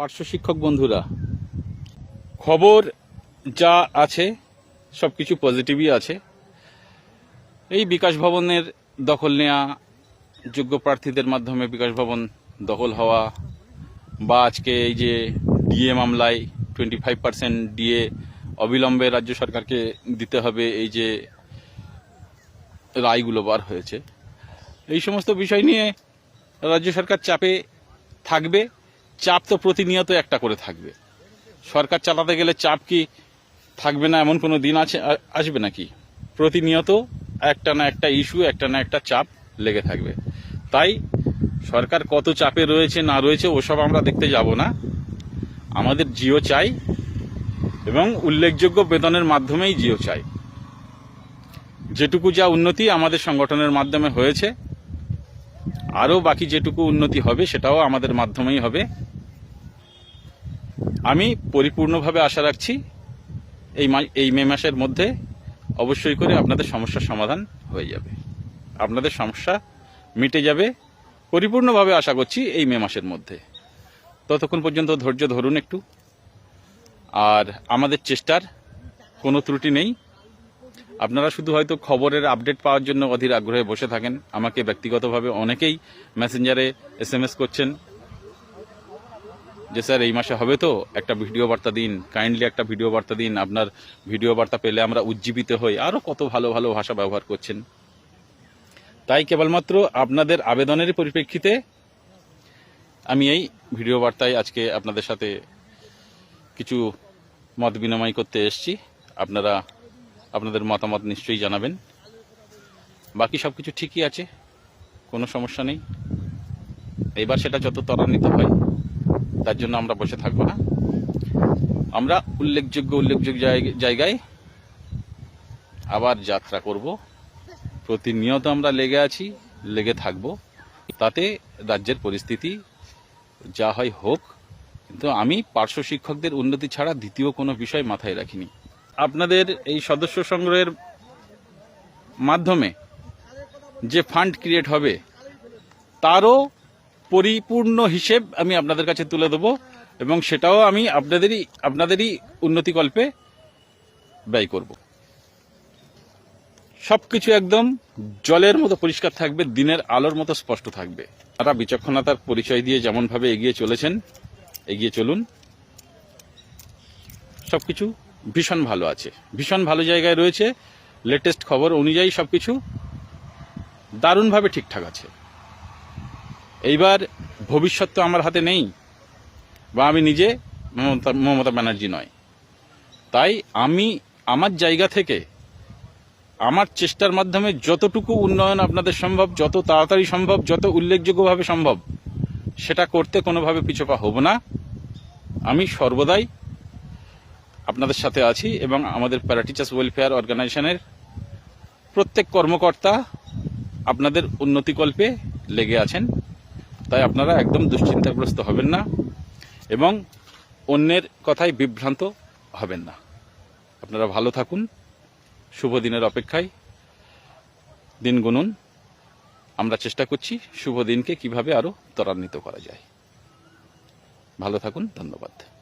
পার্শ্ব শিক্ষক বন্ধুরা, খবর যা আছে সব কিছু পজিটিভই আছে। এই বিকাশ ভবনের দখল নেওয়া যোগ্য প্রার্থীদের মাধ্যমে বিকাশ ভবন দখল হওয়া বা আজকে এই যে ডিএ মামলায় টোয়েন্টি ফাইভ পার্সেন্ট ডিএ অবিলম্বে রাজ্য সরকারকে দিতে হবে, এই যে রায়গুলো বার হয়েছে। এই সমস্ত বিষয় নিয়ে রাজ্য সরকার চাপে থাকবে। চাপ তো প্রতিনিয়ত একটা করে থাকবে। সরকার চালাতে গেলে চাপ কি থাকবে না এমন কোনো দিন আছে আসবে নাকি? প্রতিনিয়ত একটা না একটা ইস্যু একটা না একটা চাপ লেগে থাকবে। তাই সরকার কত চাপে রয়েছে, না রয়েছে, ওসব আমরা দেখতে যাব না। আমাদের জিও চাই এবং উল্লেখযোগ্য বেতনের মাধ্যমেই জিও চাই। যেটুকু যা উন্নতি আমাদের সংগঠনের মাধ্যমে হয়েছে আরও বাকি যেটুকু উন্নতি হবে সেটাও আমাদের মাধ্যমেই হবে। আমি পরিপূর্ণভাবে আশা রাখছি এই এই মে মাসের মধ্যে অবশ্যই করে আপনাদের সমস্যার সমাধান হয়ে যাবে। আপনাদের সমস্যা মিটে যাবে। পরিপূর্ণভাবে আশা করছি এই মে মাসের মধ্যে। ততক্ষণ পর্যন্ত ধৈর্য ধরুন একটু। আর আমাদের চেষ্টার কোনো ত্রুটি নেই। আপনারা শুধু হয়তো খবরের আপডেট পাওয়ার জন্য অধীর আগ্রহে বসে থাকেন। আমাকে ব্যক্তিগতভাবে অনেকেই মেসেঞ্জারে এস এম এস করছেন। যে স্যার, এই মাসে হবে তো? একটা ভিডিও বার্তা দিন। কাইন্ডলি একটা ভিডিও বার্তা দিন। আপনার ভিডিও বার্তা পেলে আমরা উজ্জীবিত হই। আরও কত ভালো ভালো ভাষা ব্যবহার করছেন। তাই কেবলমাত্র আপনাদের আবেদনের পরিপ্রেক্ষিতে আমি এই ভিডিও বার্তায় আজকে আপনাদের সাথে কিছু মত বিনিময় করতে এসেছি। আপনারা আপনাদের মতামত নিশ্চয়ই জানাবেন। বাকি সব কিছু ঠিকই আছে, কোনো সমস্যা নেই। এবার সেটা যত ত্বরান্বিত হয়, তার জন্য আমরা বসে থাকব না। আমরা উল্লেখযোগ্য উল্লেখযোগ্য জায়গ- জায়গায় আবার যাত্রা করব। প্রতিনিয়ত আমরা লেগে আছি, লেগে থাকব। তাতে রাজ্যের পরিস্থিতি যা হয় হোক। কিন্তু আমি পার্শ্ব শিক্ষকদের উন্নতি ছাড়া দ্বিতীয় কোনো বিষয় মাথায় রাখিনি। আপনাদের এই সদস্য সংগ্রহের মাধ্যমে যে ফান্ড ক্রিয়েট হবে, তারও পরিপূর্ণ হিসেব আমি আপনাদের কাছে তুলে দেবো এবং সেটাও আমি আপনাদেরই আপনাদেরই উন্নতিকল্পে ব্যয় করব। সব কিছু একদম জলের মতো পরিষ্কার থাকবে, দিনের আলোর মতো স্পষ্ট থাকবে। তারা বিচক্ষণতার পরিচয় দিয়ে যেমনভাবে এগিয়ে চলেছেন, এগিয়ে চলুন। সবকিছু ভীষণ ভালো আছে। ভীষণ ভালো জায়গায় রয়েছে। লেটেস্ট খবর অনুযায়ী সব কিছু দারুণভাবে ঠিকঠাক আছে। এইবার ভবিষ্যৎ তো আমার হাতে নেই, বা আমি নিজে মমতা মমতা ব্যানার্জি নয়। তাই আমি আমার জায়গা থেকে আমার চেষ্টার মাধ্যমে যতটুকু উন্নয়ন আপনাদের সম্ভব, যত তাড়াতাড়ি সম্ভব, যত উল্লেখযোগ্যভাবে সম্ভব, সেটা করতে কোনোভাবে পিছপা হব না। আমি সর্বদাই আপনাদের সাথে আছি এবং আমাদের প্যারা টিচার্স ওয়েলফেয়ার অর্গানাইজেশনের প্রত্যেক কর্মকর্তা আপনাদের উন্নতিকল্পে লেগে আছেন। তাই আপনারা একদম দুশ্চিন্তাগ্রস্ত হবেন না এবং অন্যের কথায় বিভ্রান্ত হবেন না। আপনারা ভালো থাকুন, শুভ দিনের অপেক্ষায় দিন গুনুন। আমরা চেষ্টা করছি শুভ দিনকে কীভাবে আরও ত্বরান্বিত করা যায়। ভালো থাকুন, ধন্যবাদ।